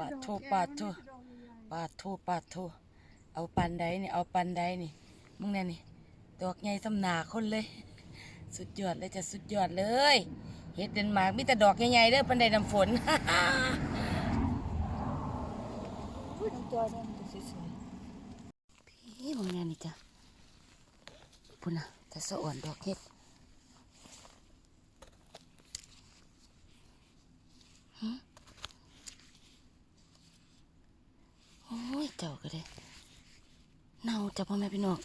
ปาดโทปาดโทปาดโทปาดโทเอาปันใดนี่ เอาปันใดนี่ มึงเนี่ยนี่ดอกใหญ่สำหนาคนเลย สุดยอดเลยจะสุดยอดเลยเฮ็ดเดนมาร์กมีแต่ดอกใหญ่ๆเด้อปันใดน้ำฝนน้ำจอยได้มันสวยๆพี่มึงเนี่ยนี่จ้ะพุ่นน่ะแต่สะอ่อนดอกเฮ็ด อ้ยเจ้าก็ได้เน่าจ้ะพ่อแม่พี่น้อง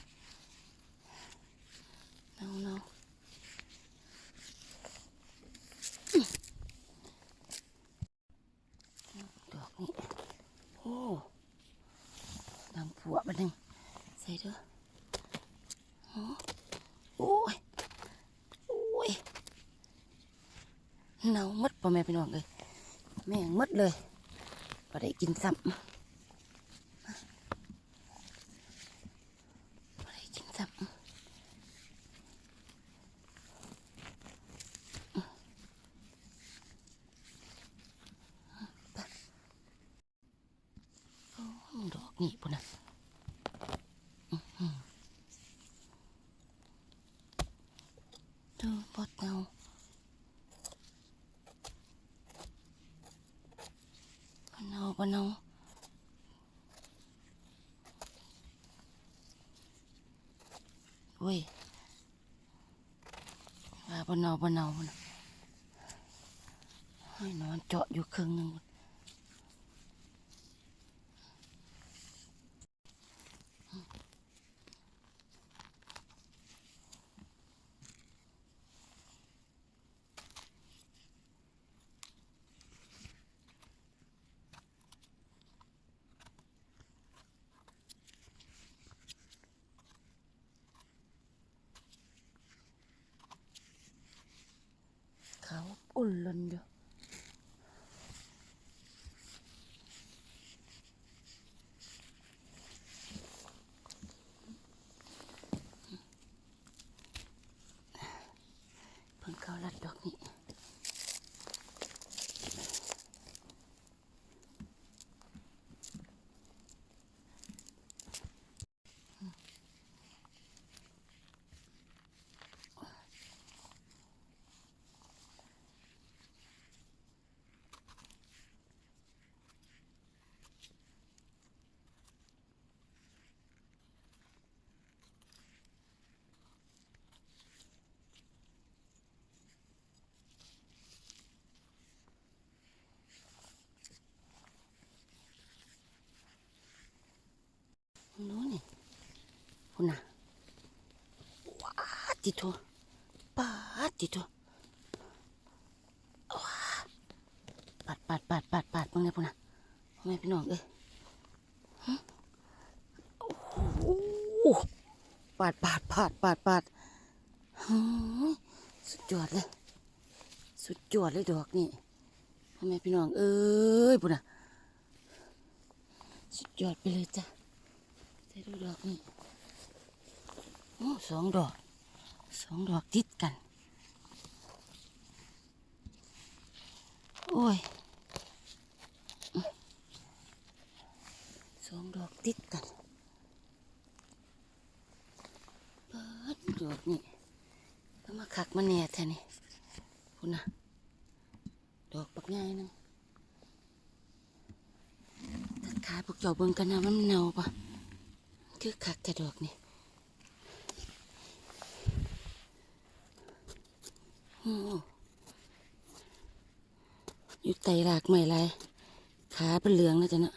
เน่าเน่าดอกนี่โอ้นางผัวบัดนึงใส่เด้อโอ้โอ้ยโอ้ยเน่าหมดพ่อแม่พี่น้องเลยแม่งหมดเลยพอได้กินซ้ำพอได้กินซ้ำไปโอ้ดอกนี่ปุ่นนะ ดูบดเงาบนเงาบนเงาเว้ยว่าบ นเงาบนเอาบนน่ะให้นอนเจาะอยู่ครึ่งหนึ่งพุ่นเขาอุ่นลนอยู่เพิ่งเข้ารัดดอกนี้ นู้นนี่ คุณน่ะว้าติโตปาดติโตว้าปัดปัดปัดปัดปัดมึงเนี่ยพุ่นน่ะพ่อแม่พี่น้องเอ้ยโอ้โหปาดปาดปาดปาดปาดสุดยอดเลย สุดยอดเลยดอกนี่พ่อแม่พี่น้องเอ้ยพุ่นะสุดยอดไปเลยจ้ะใส่ดูดอกนี่ สองดอกสองดอกติดกัน โอ้ยสองดอกติดกันเปิดดอกนี่ก็มาขักมาแหน่แท่นี่คุณนะดอกปักง่ายนึงตัดขาพวกเจ้าเบิ่งกันนะว่ามันเน่าปะคือคักแต่ดอกนี่ อ้อยู่ไตรากใหม่ไรขาเป็นเหลืองแล้วจ้ะเนาะ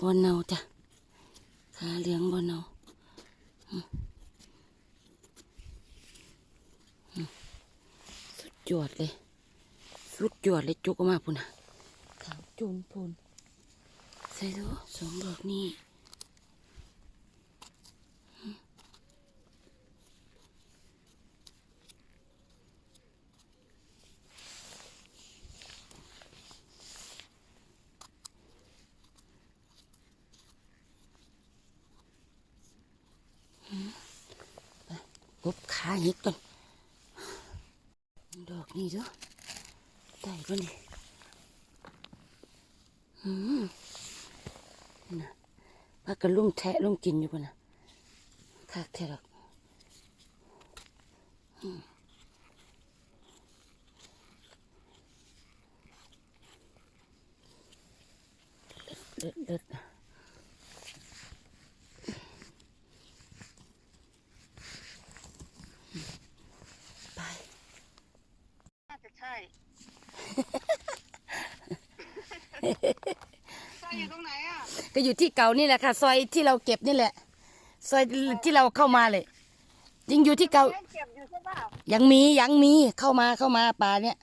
บอนเนาจ้ะขาเหลืองบอนเนาอืมอืมสุดยอดเลย สุดยอดเลยจุกออกมาพุ่นนะขาวจูนพูนใส่ดูสองดอกนี่ กบขาเห็ดก่อนดอกนี่เด้อได้ป่ะนี่ อืม นะพักกันลุ่มแทะลุ่มกินอยู่ปะนะคักแทะหรอกอืมเลิศเลิศเลิศไปน่าจะใช่ใช่อยู่ตรงไหนอะ ก็อยู่ที่เก่านี่แหละค่ะ ซอยที่เราเก็บนี่แหละ ซอยที่เราเข้ามาเลยยังอยู่ที่เก่ายังเก็บอยู่ใช่ป่ะยังมียังมีเข้ามาเข้ามาป่าเนี่ย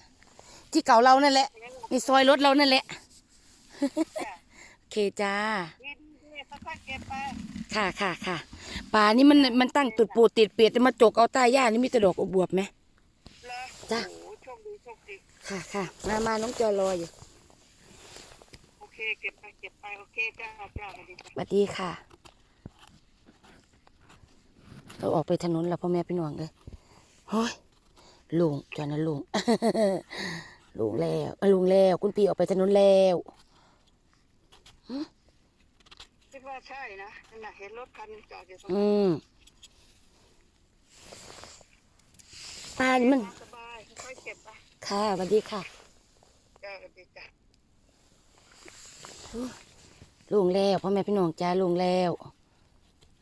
ที่เก่าเรานั่นแหละในซอยรถเรานั่นแหละโอเคจ้าดีดีดีค่อยๆเก็บไปค่ะค่ะค่ะป่านี่มันมันตั้งตุดปูดติดเปียดจะมาจกเอาใต้หญ้านี่มีแต่ดอกบวบๆไหมเลยจ้ะโอ้โหโชคดีโชคดีค่ะค่ะมามาน้องจอยรออยู่โอ เคเก็บไปเก็บไปโอเคจ้าจ้าสวัสดีจ้าสวัสดีค่ะ เราออกไปถนนแล้วพ่อแม่พี่น้องเลยเฮ้ยลุงจอยนะลุงลุงแล้วเอ้ยลุงแล้วคุณพี่ออกไปถนนแล้วคิดว่าใช่นะนั่นน่ะเห็นรถคันหนึ่งจอดอยู่ตรงอืมป้านี่มันสบายค่อยๆเก็บไปค่ะสวัสดีค่ะจ้าสวัสดีจ้า ลุงแล้วพ่อแม่พี่น้องจ้าลุงแล้ว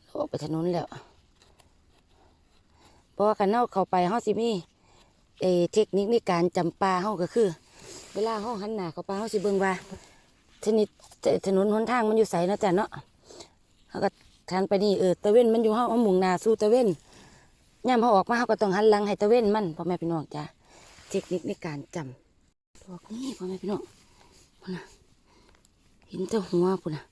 เราออกไปถนนแล้วเพราะว่ากันเน่าเข้าไปเฮาสิมีเอเทคนิคในการจำปลาเฮาก็คือ เวลาเฮาหันหน้าเข้าไปเฮาสิเบิ่งว่าชนิดถนนหนทางมันอยู่ไสนะจ้ะเนาะเฮาก็ทันไปนี่เออตะเว้นมันอยู่เฮาเอามุ่งหน้าสู่ตะเว้นยามเฮาออกมาเฮาก็ต้องหันหลังให้ตะเว้นมันพ่อแม่พี่น้องจ้าเทคนิคในการจำดอกนี้พ่อแม่พี่น้องพุ่นน่ะ ห็นแต่หัวพุ่นน่ะ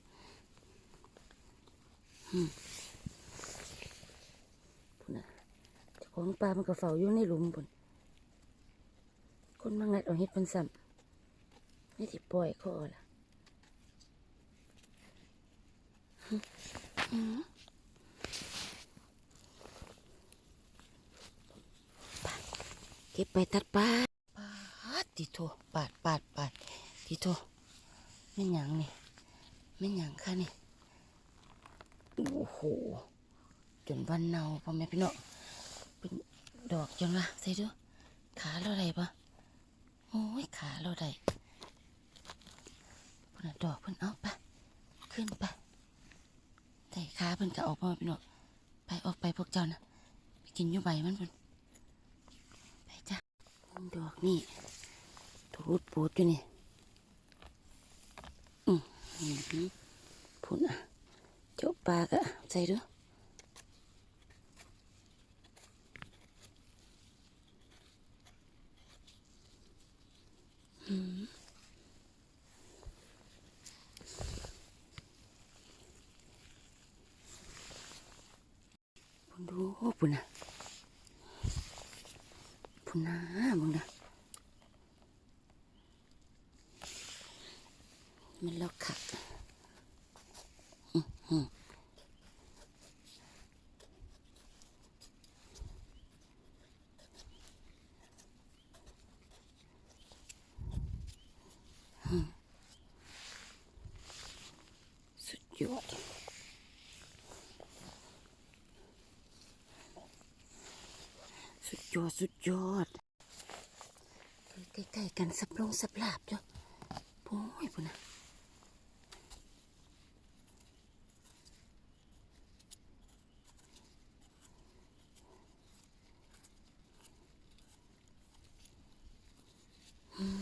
พุ่นน่ะของปลามันก็เฝ้าอยู่ในหลุมพุ่นคนมางัดเอาเห็ดเพันซ้ำนี่สิปล่อยเขาเอล่ะหึหึไปเก็บไปตัดปลาปาดติโทปาดปาดปาดติโท แม่หยังนี่แม่หยังค่ะนี่โอ้โหจนวันเนาพ่อแม่พี่น้องเป็นดอกจนว่าใส่ดูขาเราได้ปะโอ้ยขาเราได้พุ่นนดอกเพิ่นเอาไปขึ้นไปแต่ขาเพิ่นก็ออกพ่อแม่พี่น้องไปออกไปพวกเจ้านะไปกินอยู่ใบมันเพิ่นไปจ้ะดอกนี่ทูดปูดอยู่นี่ พูนอะเจ้าปลาก็ใส่ดูพุ่นดูพุ่นนะพุ่นนะมึงนะ มันล้วขัดอื้อหืออืมสุดยอดสุดยอด สุดยอดใกล้ๆกันสับลงสับลาบจ้ะโอ้ยพุ่นนะอืม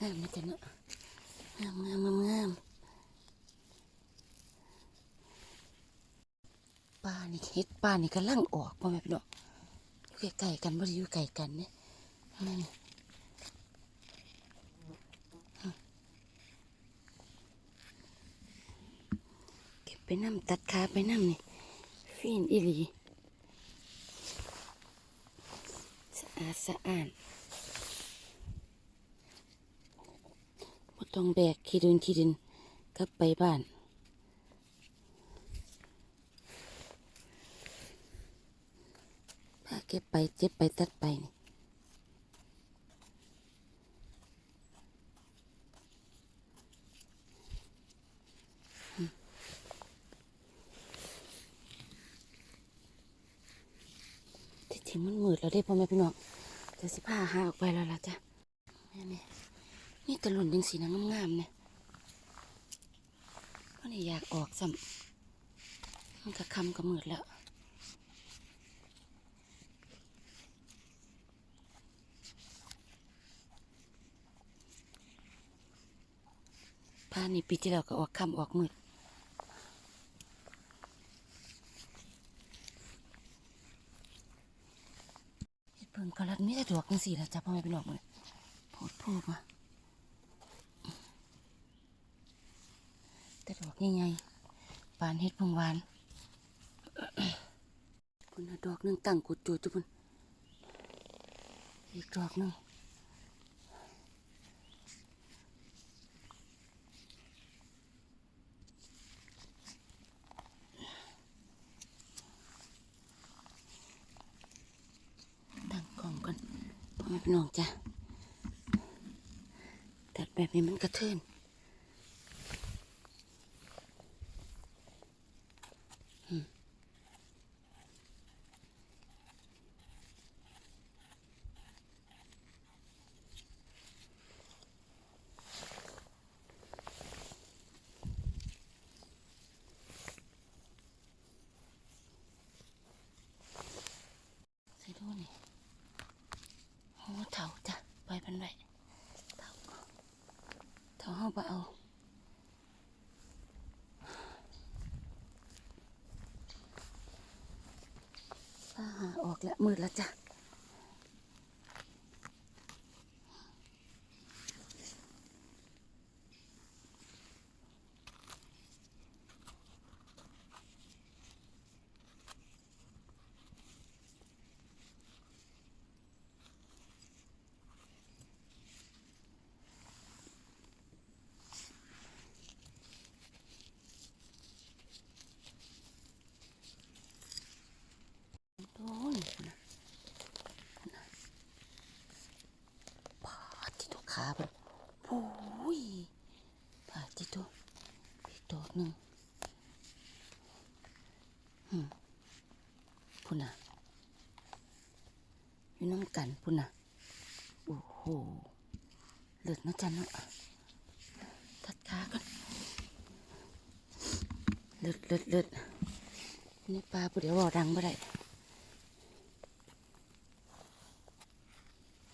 งามนะจ๊ะเนาะงามงามงามงามป้านี่ เฮ็ดป้านี่กำลังออกพ่อแม่พี่น้องอยู่ไก่กันบ่ได้อยู่ไก่กันเนี่ยนั่นนี่เก็บไปน้ำตัดขาไปน้ำนี่ฟีนอีหลีสะอาดสะอาดบ่ต้องแบกขี้ดินขี้ดินกลับไปบ้าน ก็บไปเจ็บไปตัดไปนี่ที่จริงมันมืดแล้วได้พ่อแม่พี่น้องเดี๋ยวสิผ้าหาออกไปแล้วล่ะจ้ะนี่นี่นี่ตะหล่นยังสีน้ำงามเนี่ยก็นนี้อยากออกสัำมันกะคำกระมืดแล้ว ผ้านี่ปีที่แล้วก็ออกคำออกมืดเฮ็ดเพิ่งกระลัดมีแต่ดอกจังสี่ละจ้ะพ่อแม่พี่น้องเลยโพดโพดมาแต่ดอกใหญ่ๆปานเฮ็ดพงหวานพุ่นน่ะดอกหนึงตั้งกุดจูดจุพุ่นอีกดอกหนึง ตั้งกล่องก่อนพ่อแม่พี่ น้องจ้ะตัดแบบนี้มันกระเทือนอืมใส่ดูนี่ โอ้เถาจ้ะปล่อยมันไว้เถาเถาห้าบ่เอาป้าหาออก แล้วมืดแล้วจ้ะโอ้ยนะนะปาดที่ตัวขาเป็นโอ้ยปาดที่ตัวอีกดอกหนึ่งอืมพุ่นน่ะ อยู่น้ำกันพุ่นน่ะ โอ้โห เลือดนะจันเนาะทัดขาก่อนเลือดเลือดเลือดนี่ปลาปุ๋เดี๋ยวบอกดังบ่ได้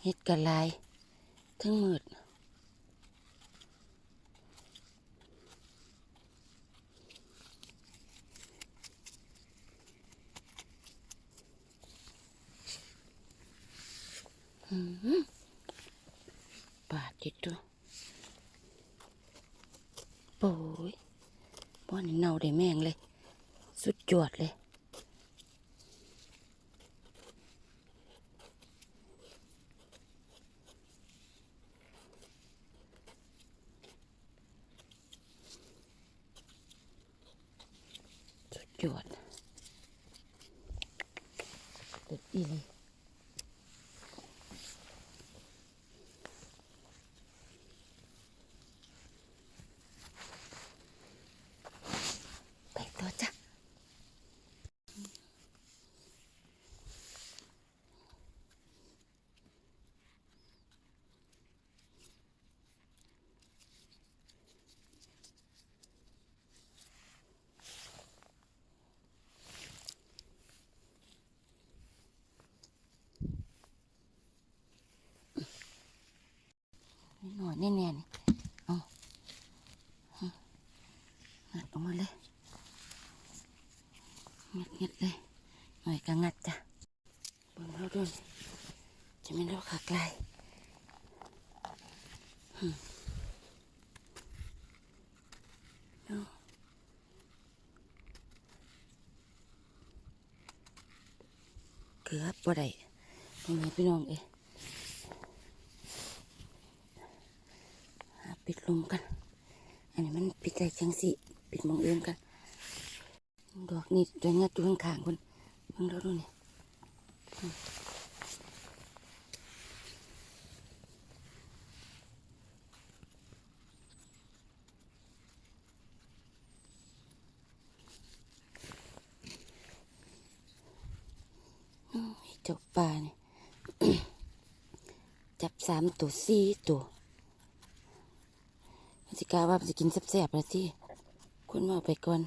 เฮ็ดกะลายทั้งมืออหือปาดจิตตัวโอ้ยบ้านนี่เน่าได้แม่งเลย สุดยอดเลย จวดยอดเด็ดอีเลยไปต่อจ้ะ นี่หน่อยแน่ๆนี่เอาหึงัดออกมาเลย งัดงัดเลยหน่อยก็งัดจ้ะเบิ่งเราด้วยจะไม่เราขาไกลเอาเกือบบ่ได้ตรงนี้พี่น้องเอ้ยหาปิดลมกัน อันนี้มันปิดใจจังสิ ปิดมองเอื่นกัน ดอกนี่จะงัดอยู่ข้างๆคนเพิ่งเราดูนี่เจ้าปลาเนี่ยจับสามตัวสี่ตัวมันสิกาว่ามันจะกินแซ่บๆแล้วที่คุณมาเอาไปก่อน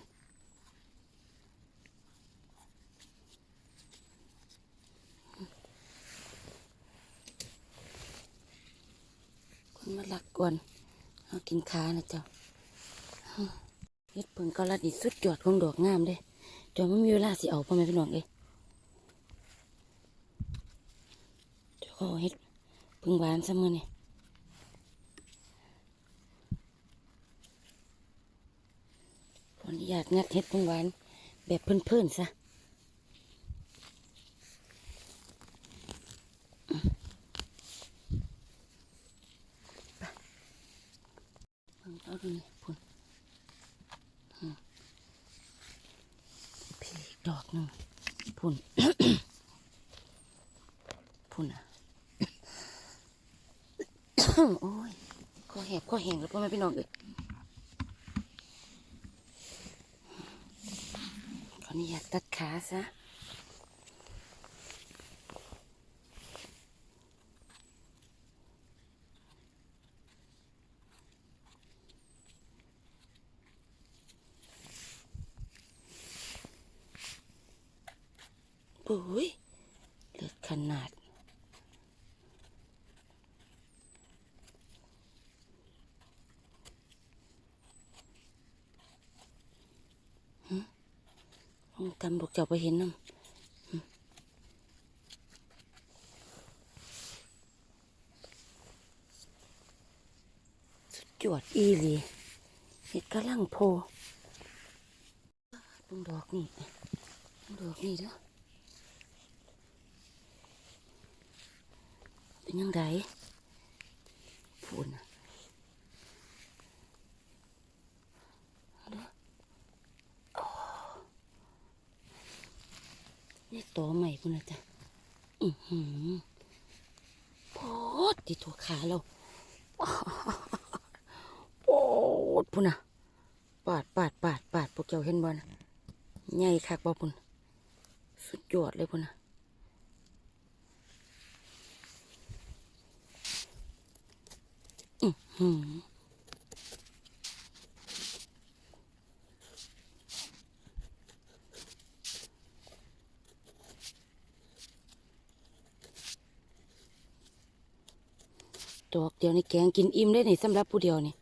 คุณมาหลั ก่อนเอากินขานะเจ้าเฮ็ดเพิ่งก็ระดิสุดยอดของดอกงามเด้จนไม่มีเวลาสิเอาพ่อแม่พี่น้องเอ้เจ้าก็เอเฮ็ดเพิ่งหวานซะมื้อนี่ขออนุญาตงัดเฮ็ดเพิ่งหวานแบบเพื่อนๆซะ เอาดูนี่พุ่นพี่ดอกหนึ่งพุ่นพุ่นอะโอ้ยก็แหบก็แห้งแล้วพ่อแม่พี่น้องเอ้ยขออนุญาตตัดขาซะ โอ้ยเลือดขนาด ห้องตำบอกเจ้าไปเห็นน้ำสุดอดอีลีเห็ดกระลังโพเบึงดอกนี่เบิ่งดอกนี่เด้อเป็นยังไงพูนน่ะเอาเด้อ นี่ตัวใหม่พุ่นนะจ๊ะอือหือโพดที่ตัวขาเราโพดพุ่นนะปาดปาดปาดปาดพวกเจ้าเห็นบ่นะใหญ่คักบ่พุ่นสุดยอดเลยพุ่นนะอือหือ เดียวนี่แกงกินอิ่มได้นี่สำหรับผู้เดียวนี่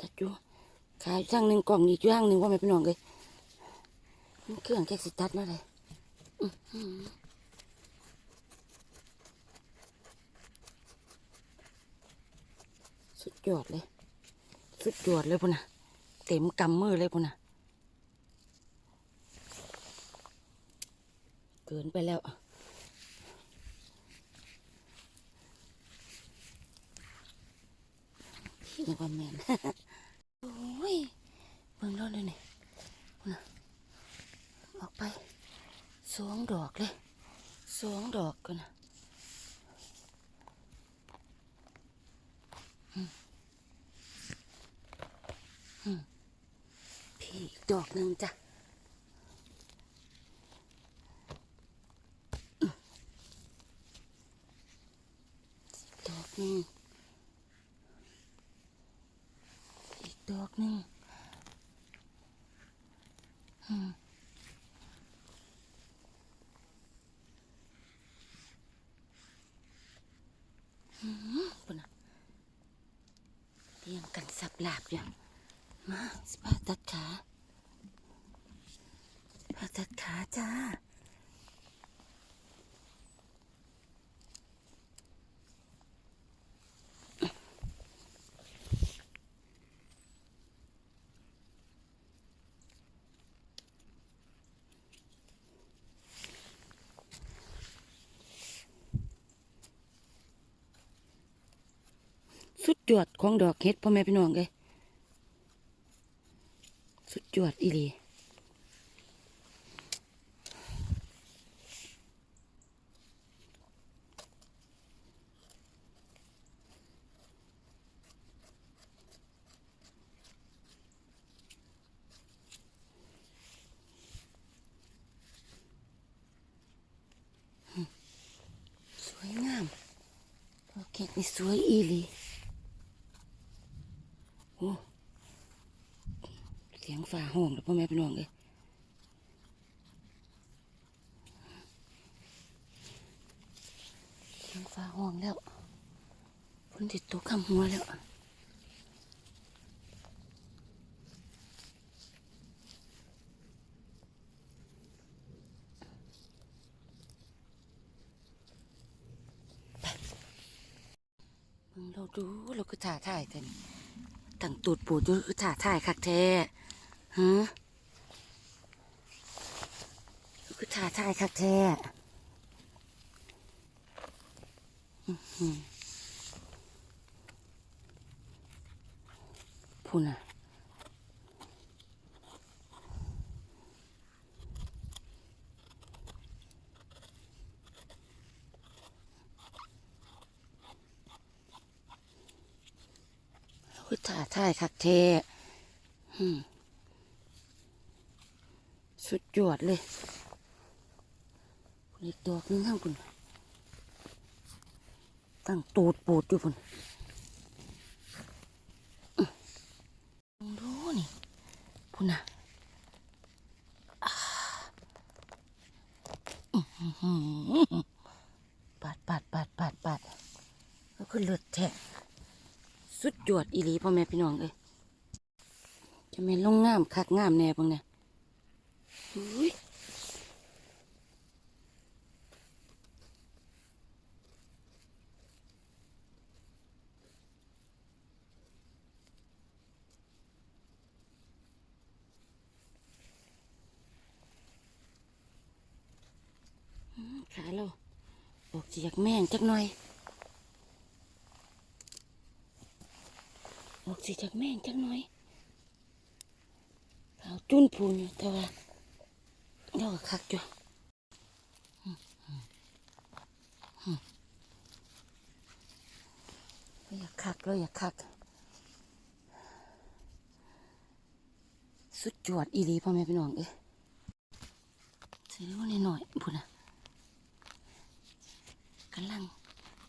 ตัดอยู่ขายช่างหนึ่งกล่องอีกย่างหนึ่งว่าไม่เป็นน้องเลยเครื่องแก๊กสิตัดมาเลยอื้อหือ สุดยอดเลย สุดยอดเลยพุ่นนะเต็มกำมือเลยพุ่นนะเกินไปแล้วพี่นึกว่าแมนโอ้ยเบิ่งรถเลยนี่พุ่นนะออกไปสองดอกเลยสองดอกกันนะ พี่อีกดอกหนึ่งจ้ะดอกหนึ่งอีกดอกหนึ่งอืมอืมปุ่นน่ะเรียงกันสับหลาบอยู่ มาสปาตัดขาสปาตัดขาจ้าสุดยอดของดอกเห็ดพ่อแม่พี่น้องเลย จวดอีลีสวยงามโอเคนี่สวยอีลี ฝ่าห้องแล้วพ่อแม่พี่น้องเลยเสียงฝ่าห้องแล้วฝนติดตกข้ามหัวแล้วเราดูเราคือถ่าถ่ายแต่นี่ตั้งตูดปูดูคือถ่าถ่ายคักแท้ ฮะคือถ่าถ่ายคักแท้พูน่ะคือถ่าถ่ายคักแท้อืม สุดยอดเลยอีกดอกนึงข้างคุณตั้งตูดปูดอยู่พุ่นดูนี่พุ่นน่ะปาดปาดปาดปาดปาดก็คือเลือดแทะสุดยอดอีหลีพ่อแม่พี่น้องเอ้ยจะเป็นลงงามคักงามแน่เบังเนี่ย ขาเราออกจากแม่งจักหน่อยออกสิจากแม่งจักหน่อยขาวจุ้นพูนอยู่แต่ว่า เดี๋ยวคักอยู่อืมอืมอืมเราอยากคักเราอยากคัก สุดจวดอีหลีพ่อแม่พี่น้องเอ้ยเสียว่าหน่อยพูดนะกำลัง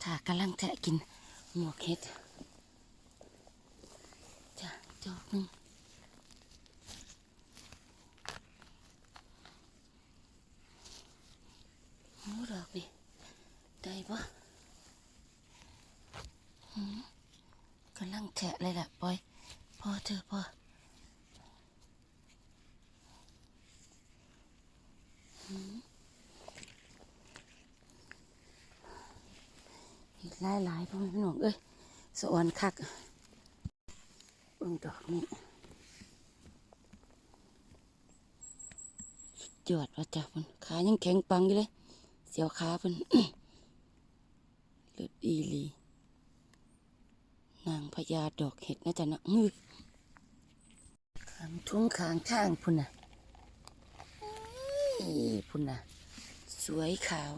ถ้ากำลังจะกินหมวกเห็ดจ้ะจอกนึงโอ้ดอกนี่ ได้ปะกำลังแฉะเลยล่ะปอยพอเธอพออีกหลายหลายๆพ่อแม่พี่น้องเอ้ยสะออนคักบงดอกนี่สุดยอดว่าจ้ะพ่นขายังแข็งปังอยู่เลย เสียวขาเพิ่น เลือดอีลีนางพญาดอกเห็ดนะจ๊ะนะงือขางทุ่งขางทางพุ่นน่ะพุ่นน่ะ สวยขาว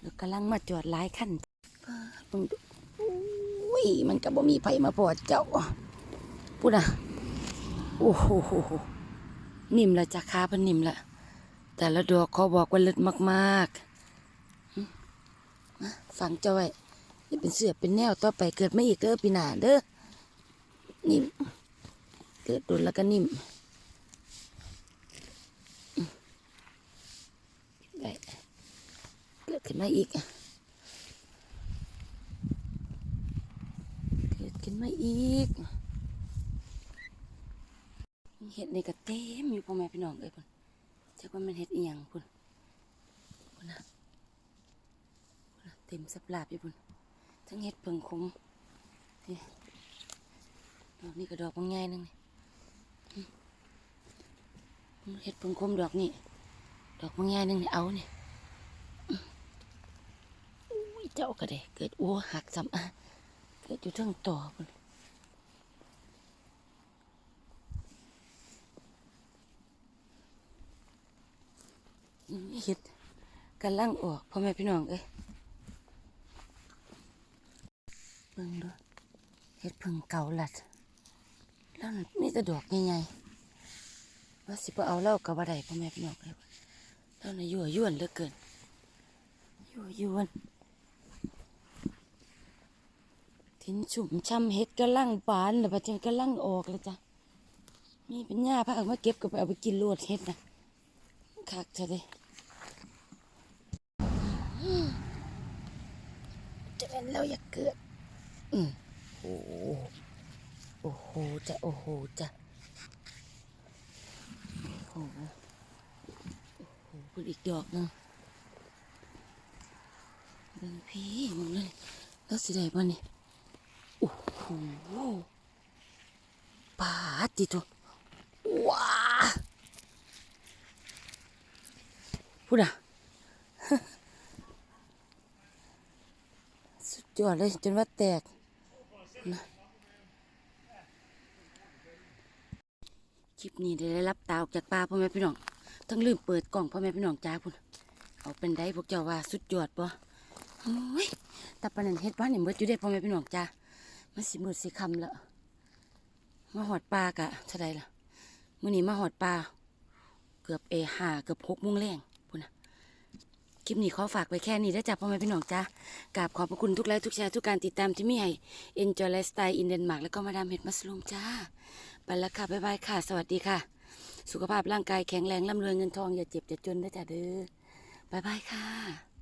แล้วกำลังมาจอดหลายขั้นป้าดเบิ่งดูอุ้ยมันก็บ่มีไผมาพอเจ้าพุ่นน่ะ โอ้โหนิ่มละจ้ะค้าเพิ่นนิ่มละ แต่ละดอกเขาบอกว่าเลิศมากๆมาฟังจ้าไว้นี่เป็นเสือเป็นแนวต่อไปเกิดไม่อีกเด้อปีหนาเด้อนิ่มเกิดโดนแล้วก็นิ่มได้เกิดขึ้นมาอีกเกิดขึ้นมาอีกเห็ดในกระเต็มอยู่พ่อแม่พี่น้องเอ้ยพ่น จักว่ามันเห็ดอีหยังพุ่นพุ่นนะเต็มสับลาบอยู่พุ่นทั้งเห็ดเพิงคมนี่ดอกนี้ก็ดอกบางไงนึงนี่เห็ดเพิงคมดอกนี่ดอกบางไงนึงนี่เอาเนี่ยอุ้ยเจ้าก็ได้เกิดอ้วหักซ้ำอะเกิดอยู่ทั้งต่อพุ่นอืม เห็ดกำลังออกพ่อแม่พี่น้องเอ้ยเบิ่งดูเฮ็ดพึ่งเก่าหลัดแล้วนั่นมีแต่ดอกใหญ่ๆว่าสิบ่เอาเล่ากับบ่ได้พ่อแม่พี่น้องเลยแล้วน่ะยั่วยวนเหลือเกินยู่ยวนทิ้นชุ่มช่ำเฮ็ดกระลังบานแล้วปัจจัยกระลังออกเลยจ้ะมีเป็นหญ้าพาเอามาเก็บก็ไปเอาไปกินรวดเฮ็ดนะคักเธอเด้ะเป็นเราอย่าเกิดอืมโอ้โหโอ้โหจะโอ้โหจะโอ้โหโอ้โหพูดอีกดอกนึงเบิ่งพี่มึงเลยแล้วสิได้บ่นี่โอ้โหปาดติตัวว้าพูดอะ สุดเลยจนว่าแตกนะคลิปนี้ได้รับตาออกจากปลาพ่อแม่พี่น้องทั้งลืมเปิดกล่องพ่อแม่พี่น้องจ้าพุ่นเอาเป็นได้พวกเจ้าว่าสุดยอดปะโอ้ยแต่ปนันเฮ็ดบ้านนี่ยเบิดอยู่ได้พ่อแม่พี่น้องจ้ามันสิมืดสิคำล้วมาหอดปลากะเท่าใดล่ะมื้อนี้มาหอดปลาเกือบเอห้าเกือบหกโมงแรงพุ่นนะ คลิปนี้ขอฝากไปแค่นี้ได้จ้ะพ่อแม่พี่น้องจ้ากราบขอบพระคุณทุกไลค์ทุกแชร์ทุกการติดตามที่มีให้ Enjoy Lifestyle in Denmark แล้วก็มาดามเห็ดมัสลูมจ้าไปแล้วค่ะบ๊ายบายค่ะ สวัสดีค่ะ สุขภาพร่างกายแข็งแรงร่ำรวยเงินทองอย่าเจ็บอย่าจนได้จ้ะเด้อบ๊ายบายค่ะ